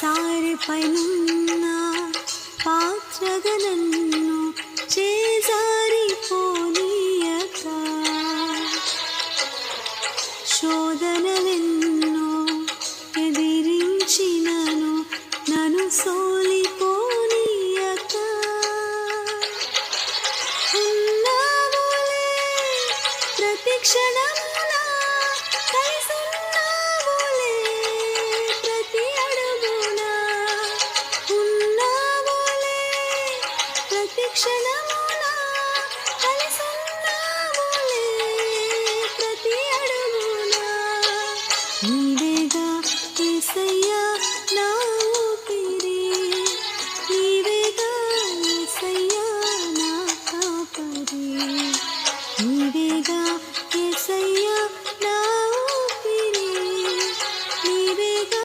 సారిపైనున్న పాత్రగా నన్ను చేజారిపోనీయక. శోధనలెన్నో ఎదిరించినను నన్ను సోలిపోనీయక. ప్రతిక్షణం ప్రతి అడుగునా. నీవేగా యేసయ్యా